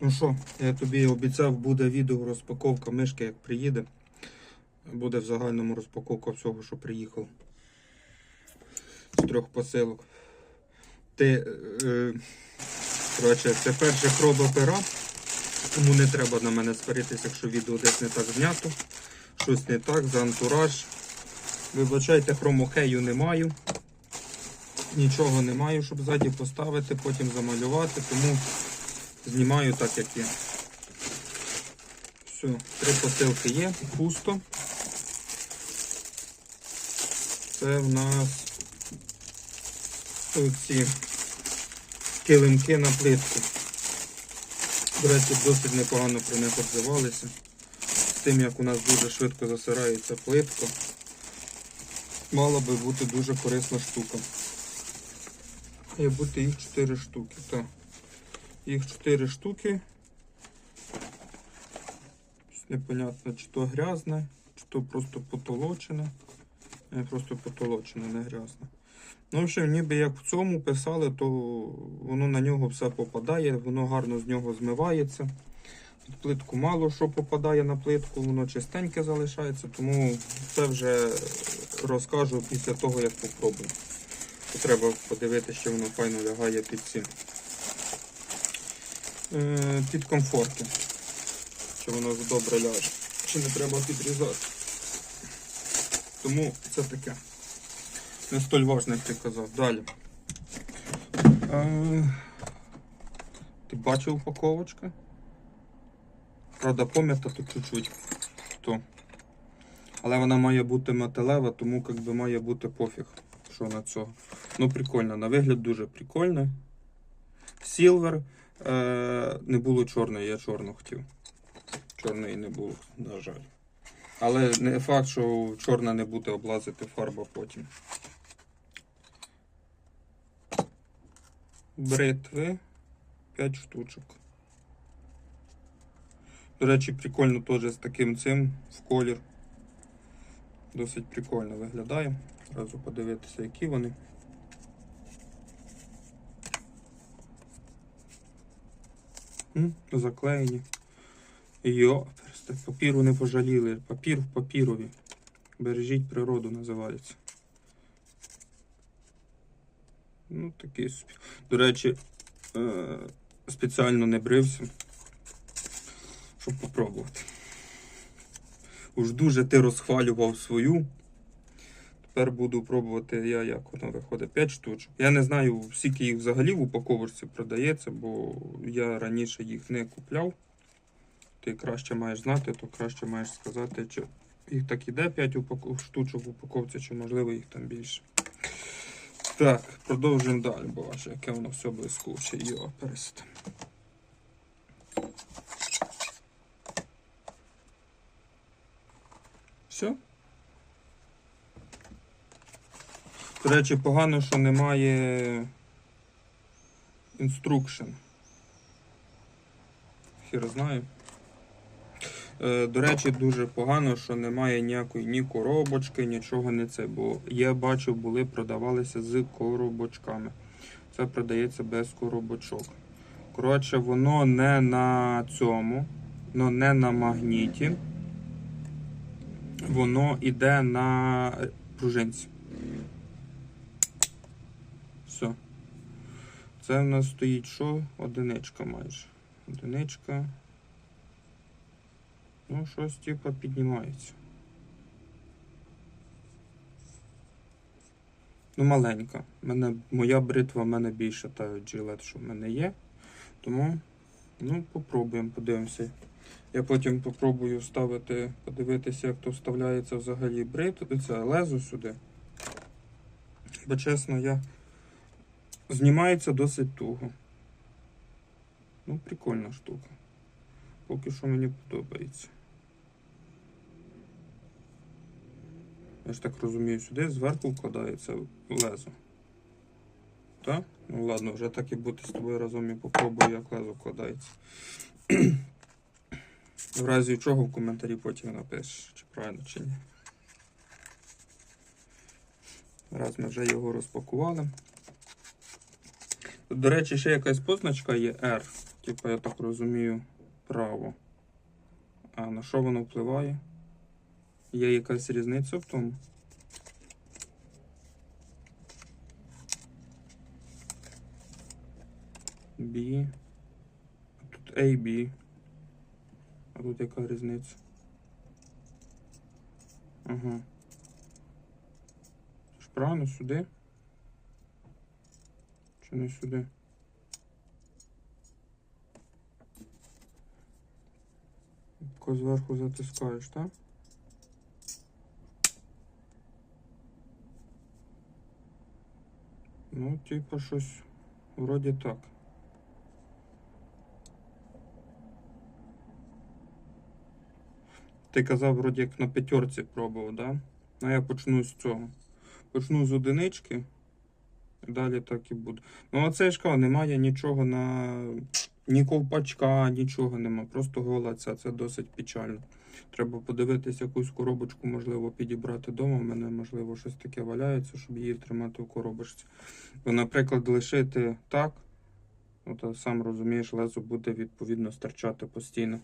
Ну що, я тобі обіцяв, буде відео розпаковка мишки, як приїде. Буде в загальному розпаковка всього, що приїхало. З трьох посилок. Ти, е, коротше, це проба пера. Тому не треба на мене сваритися, якщо відео десь не так знято. Щось не так, за антураж. Вибачайте, хромохею не маю. Нічого не маю, щоб ззаді поставити, потім замалювати, тому знімаю так, як є. Все, три посилки є, пусто. Це в нас ці килимки на плитку. До речі, досить непогано про них відзивалися. З тим, як у нас дуже швидко засирається плитка, мала би бути дуже корисна штука. Має бути їх 4 штуки. Так. Їх 4 штуки. Непонятно, чи то грязне, чи то просто потолочене. Не, просто потолочене, не грязне. Ну, в общем, ніби як в цьому писали, то воно на нього все попадає, воно гарно з нього змивається. Під плитку мало що попадає на плитку, воно чистеньке залишається, тому це вже розкажу після того, як попробую. Треба подивитися, що воно файно лягає під е, під комфорти. Чи воно добре ляже, чи не треба підрізати. Тому це таке. Не столь важно, як ти казав. Далі. Е, ти бачив упаковочка? Правда, пом'ята тут чуть-чуть. Але вона має бути металева, тому як би має бути пофіг, що на цього. Ну, прикольно, на вигляд дуже прикольно. Сілвер. Е, не було чорної, я чорну хотів. Чорної не було, на жаль. Але не факт, що чорна не буде облазити фарба потім. Бритви 5 штучок. До речі, прикольно теж з таким цим в колір. Досить прикольно виглядає. Одразу подивитися, які вони. Заклеєні. Йо, папіру не пожаліли. Папір в папірові. Бережіть природу називається. Ну, такий собі. До речі, е, спеціально не брився, щоб попробувати. Уж дуже ти розхвалював свою. Тепер буду пробувати я, як воно виходить. 5 штучок. Я не знаю, скільки їх взагалі в упаковочці продається, бо я раніше їх не купляв. Ти краще маєш знати, то краще маєш сказати, чи їх так іде 5 упаков... штучок в упаковці, чи можливо їх там більше. Так, продовжуємо далі, бо ваше, яке воно все блискуче. Йо, перест. Все. До речі, погано, що немає інструкшн. Хір знаю. Е, До речі, дуже погано, що немає ніякої ні коробочки, нічого не це. Бо я бачив, були, продавалися з коробочками. Це продається без коробочок. Коротше, воно не на цьому, ну не на магніті. Воно йде на пружинці. Все. Це в нас стоїть що? Одиничка майже. Одиничка. Ну, щось типа піднімається. Ну, маленька. Мене, моя бритва в мене більше та Gillette, що в мене є. Тому, ну, попробуємо, подивимося. Я потім попробую вставити, подивитися, як то вставляється взагалі брит, це лезо сюди. Бо чесно, я знімається досить туго. Ну, прикольна штука. Поки що мені подобається. Я ж так розумію, сюди зверху вкладається лезо. Так? Ну ладно, вже так і бути з тобою разом і попробую, як лезо вкладається. В разі чого в коментарі потім напишеш, чи правильно, чи ні. Раз ми вже його розпакували. До речі, ще якась позначка є R. Типа, я так розумію, право. А на що воно впливає? Є якась різниця в тому? B. Тут A, B. А тут яка різниця? Ага. Правильно сюди? Чи не сюди? Тако зверху затискаєш, так? Ну, типа щось вроді так. Ти казав, вроді як на п'ятерці пробував, да? А я почну з цього. Почну з одинички. Далі так і буде. Ну, а це ж кажу, немає нічого на. Ні ковпачка, нічого нема. Просто гола ця. Це досить печально. Треба подивитись якусь коробочку, можливо, підібрати вдома. У мене, можливо, щось таке валяється, щоб її тримати в коробочці. Бо, наприклад, лишити так, ну, то сам розумієш, лезо буде відповідно стирчати постійно.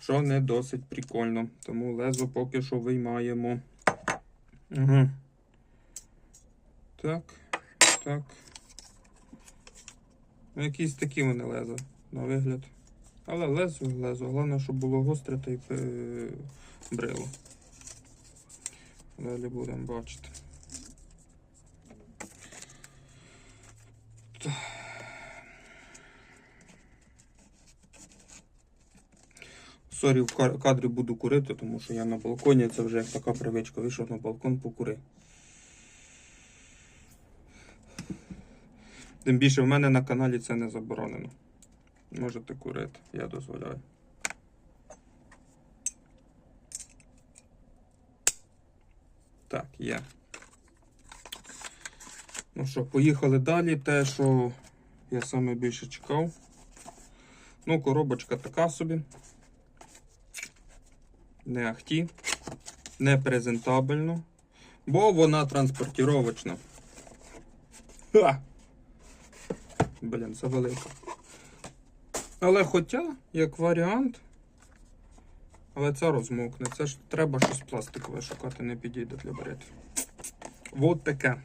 Що не досить прикольно. Тому лезо поки що виймаємо. Ага. Так, так. Ну, якісь такі вони леза на вигляд. Але лезо, лезо. Головне, щоб було гостре та й е, брило. Далі будемо бачити. Сорі, в кадрі буду курити, тому що я на балконі, це вже як така привичка. Вийшов на балкон, покури. Тим більше в мене на каналі це не заборонено. Можете курити, я дозволяю. Так, є. Ну що, поїхали далі. Те, що я саме більше чекав. Ну, коробочка така собі. Не ахті, не презентабельно, бо вона транспортіровочна. Ха! Блін, це велика. Але хоча, як варіант, але це розмокне. Це ж треба щось пластикове шукати, не підійде для берети. От таке.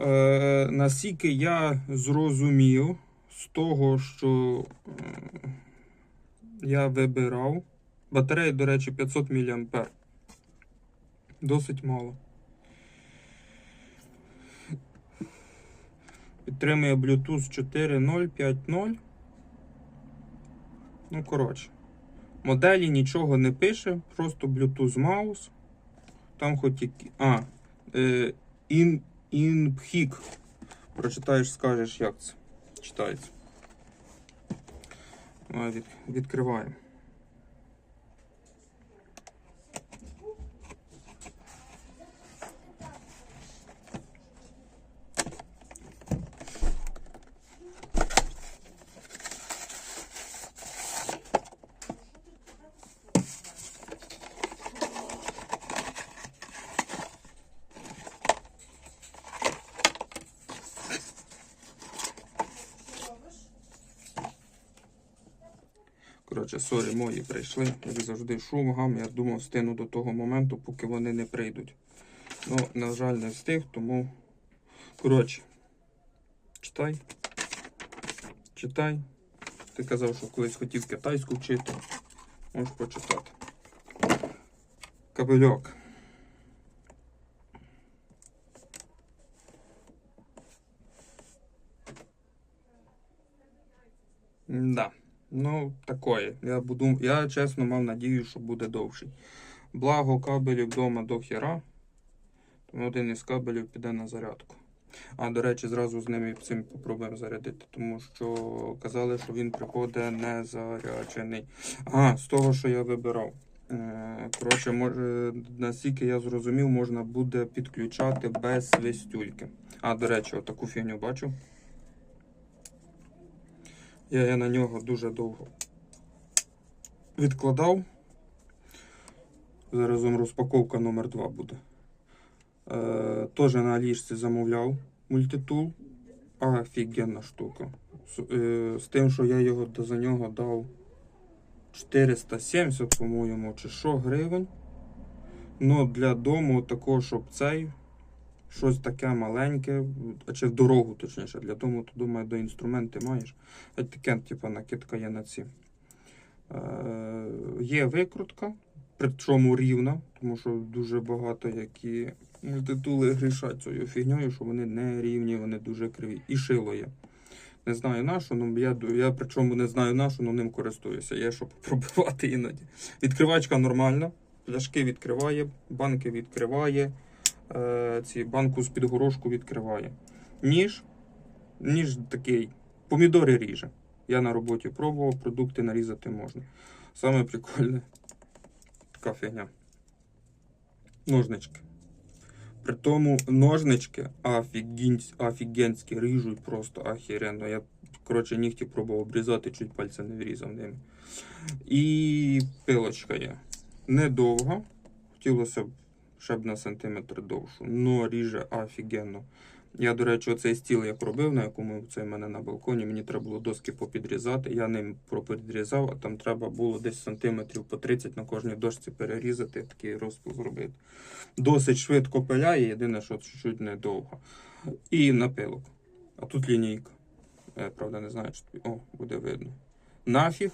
Е, наскільки я зрозумів з того, що е, я вибирав. Батарея, до речі, 500 мА. Досить мало. Підтримує Bluetooth 4.0, 5.0. Ну, коротше. Моделі нічого не пише, просто Bluetooth маус. Там хоч які. А, е, in, InPhik. Прочитаєш, скажеш, як це читається. Від, відкриваємо. Сорі, мої прийшли. Як завжди, шум, гам. Я думав, встигну до того моменту, поки вони не прийдуть. Ну, на жаль, не встиг, тому. Коротше, читай. Читай. Ти казав, що колись хотів китайську вчити. Можеш почитати. Кабельок. Да. Ну, такое. Я буду. Я чесно мав надію, що буде довший. Благо кабелів вдома до хера. Тому один із кабелів піде на зарядку. А, до речі, зразу з ними цим попробуємо зарядити, тому що казали, що він приходить не заряджений. А, з того, що я вибирав. Е, Коротше, може, наскільки я зрозумів, можна буде підключати без свистюльки. А, до речі, отаку фігню бачу. Я, я на нього дуже довго відкладав. Зараз розпаковка номер 2 буде. Е, Теж на Алішці замовляв мультитул. офігенна штука. З, е, з тим, що я його за нього дав 470, по-моєму, чи що гривень. Ну, для дому такого, щоб цей щось таке маленьке, а чи в дорогу, точніше, для дому, то думаю, до інструменти маєш. Таке, типу, накидка є на ці. Е, є викрутка, причому рівна, тому що дуже багато які мультитули грішать цією фігньою, що вони не рівні, вони дуже криві. І шило є. Не знаю на що, ну я, я причому не знаю на що, але ним користуюся. Є що попробувати іноді. Відкривачка нормальна, пляшки відкриває, банки відкриває, ці банку з-під горошку відкриває. Ніж, ніж такий, помідори ріже. Я на роботі пробував, продукти нарізати можна. Саме прикольне така фігня. Ножнички. При тому ножнички офігенські ріжуть просто охеренно. Я, коротше, нігті пробував обрізати, чуть пальця не врізав ними. І пилочка є. Недовга. Хотілося б б на сантиметр довшу. Но ріже офігенно. Я, до речі, оцей стіл як робив, на якому це в мене на балконі, мені треба було доски попідрізати. Я ним пропідрізав, а там треба було десь сантиметрів по 30 на кожній дошці перерізати, такий розпил зробити. Досить швидко пиляє, єдине, що чуть-чуть недовго. І напилок. А тут лінійка. Я, правда, не знаю, чи О, буде видно. Нафіг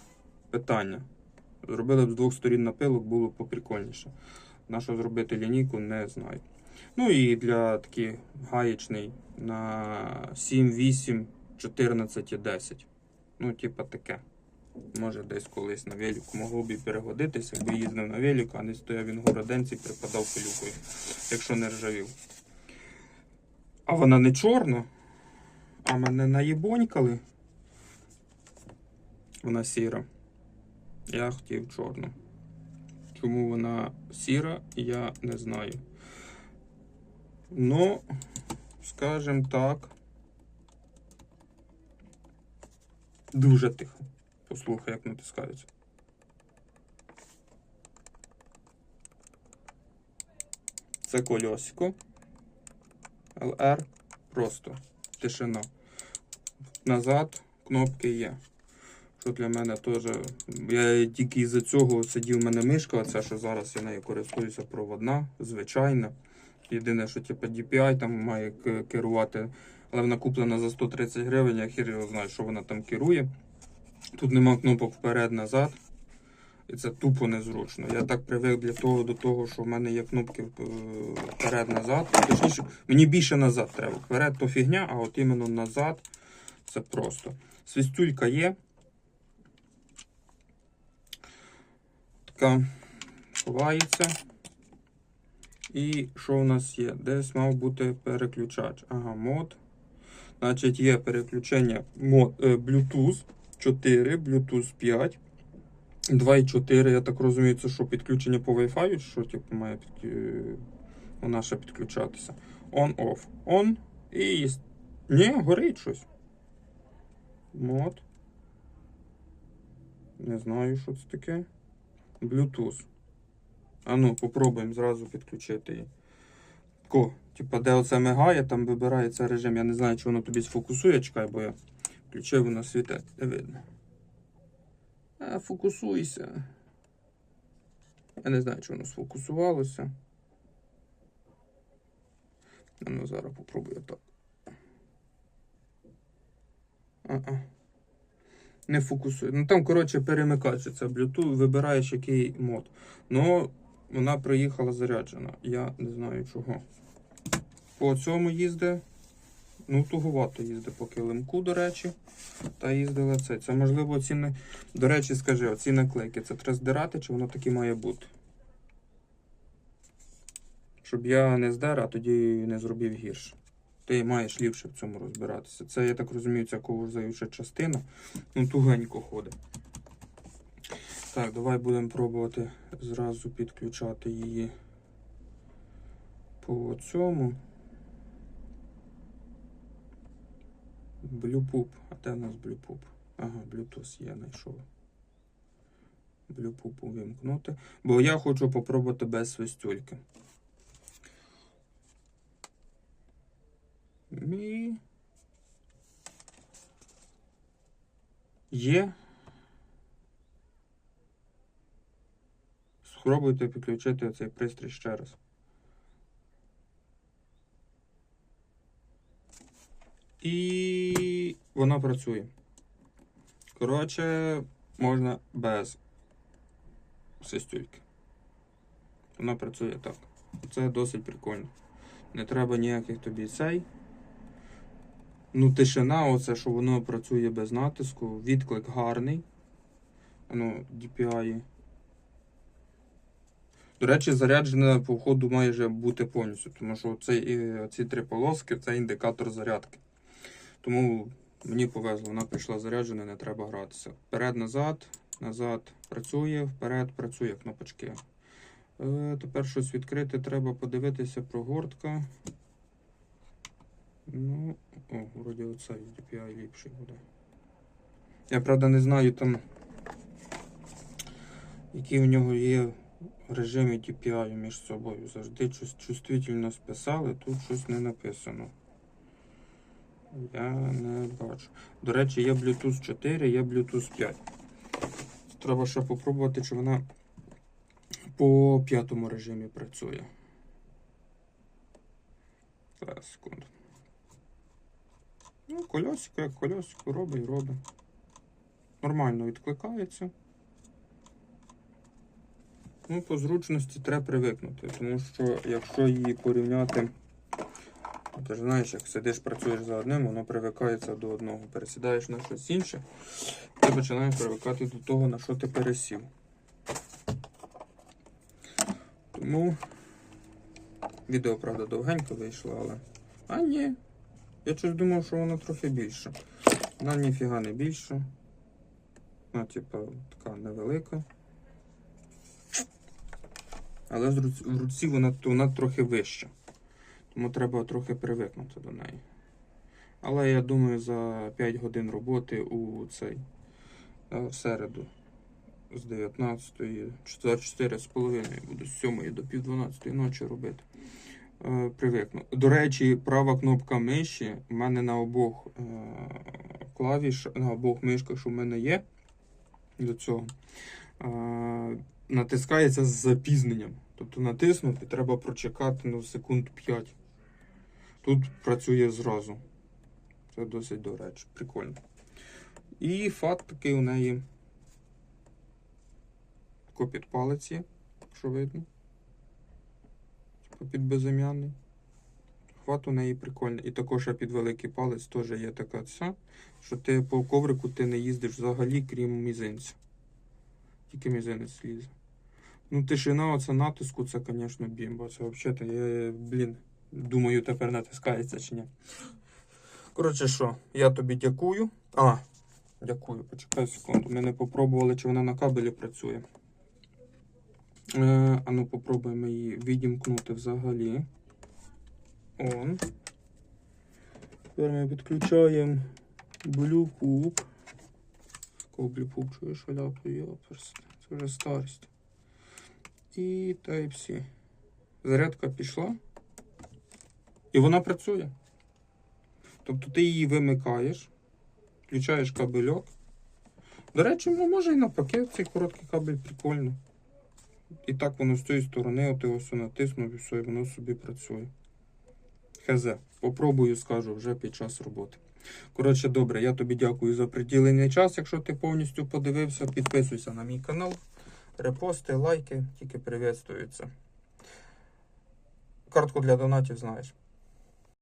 питання. Зробили б з двох сторін напилок, було б поприкольніше. На що зробити лінійку, не знаю. Ну і для такий гаєчний на 7, 8, 14 і 10. Ну, типа таке. Може, десь колись на велику могло б і перегодитися, якби їздив на велику, а не стояв він городенці і припадав пилюкою, якщо не ржавів. А вона не чорна, а мене наїбонькали. Вона сіра. Я хотів чорну. Чому вона сіра, я не знаю. Ну, скажем так. Дуже тихо. Послухай, як натискається. Це кольосико. LR. Просто тишина. Назад кнопки є. Що для мене теж. Я тільки із-за цього сидів у мене мишка, оця, що зараз я нею користуюся проводна, звичайна. Єдине, що типу DPI там має керувати, але вона куплена за 130 гривень, я хір його знаю, що вона там керує. Тут нема кнопок вперед-назад. І це тупо незручно. Я так привик для того до того, що в мене є кнопки е, вперед-назад. Точніше, мені більше назад треба. Вперед то фігня, а от іменно назад це просто. Свистюлька є. Така ховається. І що у нас є? Десь мав бути переключач. Ага, мод. Значить, є переключення мод, е, Bluetooth 4, Bluetooth 5, 2,4. Я так розумію, це що підключення по Wi-Fi, що типу, має під, е, вона ще підключатися. On-off. On. І. Ні, горить щось. Мод. Не знаю, що це таке. Bluetooth. А ну, попробуємо зразу підключити її. Ко, типа, де оце мигає, там вибирається режим. Я не знаю, чи воно тобі сфокусує, чекай, бо я включив, воно світе, не видно. А, фокусуйся. Я не знаю, чи воно сфокусувалося. А ну зараз попробую так. А-а. Не фокусує. Ну там, коротше, перемикач, це Bluetooth, вибираєш який мод. Ну, вона приїхала заряджена. Я не знаю чого. По цьому їздить. Ну, туговато їздить по килимку, до речі. Та їздила це. Це можливо ці не... До речі, скажи, оці наклейки це треба здирати, чи воно таке має бути? Щоб я не здер, а тоді не зробив гірше. Ти маєш ліпше в цьому розбиратися. Це, я так розумію, ця ковзаюча частина. Ну, тугенько ходить. Так, давай будемо пробувати зразу підключати її по цьому. Блюпуп. А де в нас блюпуп? Ага, Bluetooth я знайшов. Блюпуп увімкнути. Бо я хочу попробувати без свистюльки. Мі. Є. Спробуйте підключити цей пристрій ще раз. І вона працює. Коротше, можна без свистюльки. Вона працює так. Це досить прикольно. Не треба ніяких тобі цей. Ну, тишина, оце, що воно працює без натиску. Відклик гарний. Ну, DPI. До речі, заряджена по ходу має бути повністю, тому що ці три полоски це індикатор зарядки. Тому мені повезло, вона прийшла заряджена, не треба гратися. Вперед-назад, назад працює, вперед працює кнопочки. Е, тепер щось відкрити, треба подивитися прогортка. Ну, о, вроді оцей DPI ліпший буде. Я правда не знаю там, які в нього є режими DPI між собою. Завжди чувс- чувствительно списали, тут щось не написано. Я не бачу. До речі, є Bluetooth 4, є Bluetooth 5. Треба ще попробувати, чи вона по п'ятому режимі працює. Зараз, секунду. Ну, кольосико, як кольосико, робить і робить. Нормально відкликається. Ну, по зручності треба привикнути, тому що якщо її порівняти, ти ж знаєш, як сидиш, працюєш за одним, воно привикається до одного. Пересідаєш на щось інше, ти починаєш привикати до того, на що ти пересів. Тому відео, правда, довгенько вийшло, але. А ні. Я щось думав, що воно трохи більше. Вона ніфіга не більше. Вона, типа, така невелика. Але в руці вона, вона трохи вища. Тому треба трохи привикнути до неї. Але я думаю, за 5 годин роботи у цей е, в середу з 19, 4 з половиною буду з 7 до пів 12 ночі робити. Е, Привикну. До речі, права кнопка миші в мене на обох е, клавіш, на обох мишках, що в мене є до цього, е, натискається з запізненням. Тобто натиснути треба прочекати ну, секунд 5. Тут працює зразу. Це досить до речі, прикольно. І фат такий у неї копід палець є, якщо видно. Під безім'яний. Хват у неї прикольний. І також під великий палець теж є така ця, що ти по коврику ти не їздиш взагалі, крім мізинця. Тільки мізинець лізе. Ну, тишина оце натиску, це, звісно, бімба. Це взагалі, я, блін, думаю, тепер натискається чи ні. Коротше, що, я тобі дякую. А, дякую, почекай секунду. Ми не попробували, чи вона на кабелі працює. Е, а ну попробуємо її відімкнути взагалі. Он. Тепер ми підключаємо. Кого Bluetooth чуєш, аляпу, йоперс. Це вже старість. І Type-C. Зарядка пішла. І вона працює. Тобто ти її вимикаєш, включаєш кабельок. До речі, ну може і навпаки, цей короткий кабель прикольно. І так воно з цієї сторони, от його все натиснув і все, і воно собі працює. Хз. Попробую, скажу вже під час роботи. Коротше, добре, я тобі дякую за приділений час. Якщо ти повністю подивився, підписуйся на мій канал. Репости, лайки, тільки приветствуються. Картку для донатів знаєш.